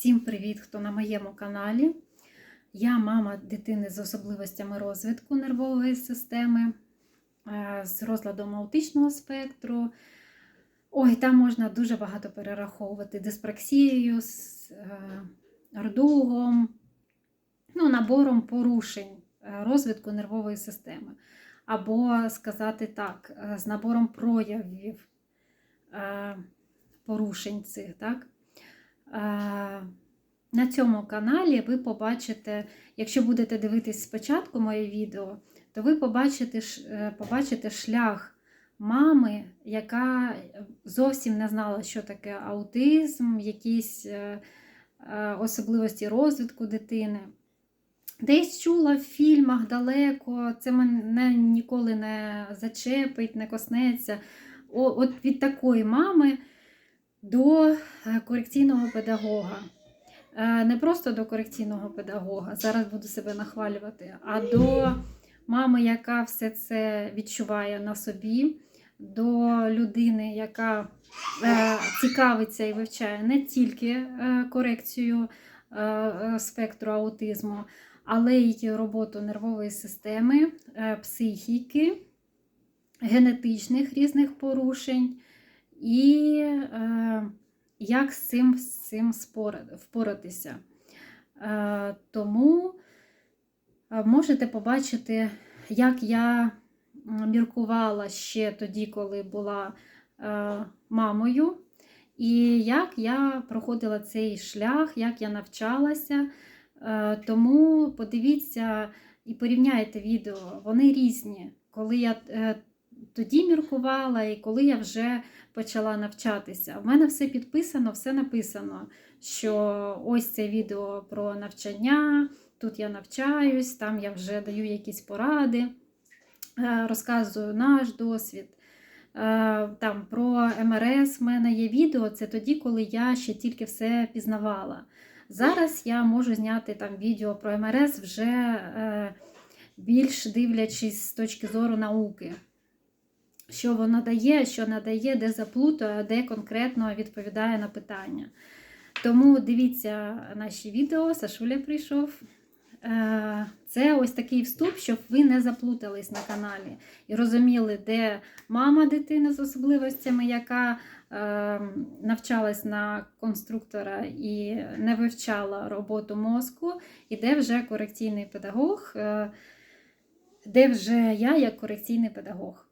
Всім привіт, хто на моєму каналі. Я мама дитини з особливостями розвитку нервової системи, е, з розладом аутичного спектру. Ой, там можна дуже багато перераховувати диспраксією, з е, рдугом, ну, набором порушень е, розвитку нервової системи. Або сказати так, е, з набором проявів е, порушень цих. так? Е, На цьому каналі ви побачите, якщо будете дивитись спочатку моє відео, то ви побачите, е, побачите шлях мами, яка зовсім не знала, що таке аутизм, якісь е, особливості розвитку дитини. Десь чула в фільмах далеко, це мене ніколи не зачепить, не коснеться. От від такої мами до е, корекційного педагога. Е, Не просто до корекційного педагога, зараз буду себе нахвалювати, а до мами, яка все це відчуває на собі, до людини, яка е, цікавиться і вивчає не тільки корекцію спектру аутизму, але й роботу нервової системи, психіки, генетичних різних порушень і е, як з цим, з цим впоратися. Е, тому е, можете побачити, як я міркувала ще тоді, коли була е, мамою, і як я проходила цей шлях, як я навчалася. Е, Тому подивіться і порівняйте відео, вони різні. Коли я е, тоді міркувала і коли я вже почала навчатися. У мене все підписано, все написано, що ось це відео про навчання, тут я навчаюсь, там я вже даю якісь поради, е, розказую наш досвід. Е, Там про МРС в мене є відео, це тоді, коли я ще тільки все пізнавала. Зараз я можу зняти там відео про МРС вже е, більш дивлячись з точки зору науки що воно дає, що надає, де заплутує, де конкретно відповідає на питання. Тому дивіться наші відео, Сашуля прийшов. Е, Це ось такий вступ, щоб ви не заплутались на каналі і розуміли, де мама дитини з особливостями, яка е, навчалась на конструктора і не вивчала роботу мозку, і де вже корекційний педагог, е, де вже я як корекційний педагог.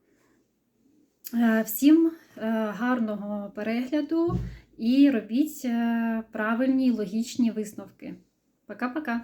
Е, Всім е, гарного перегляду і робіть е, правильні логічні висновки. Пока-пока!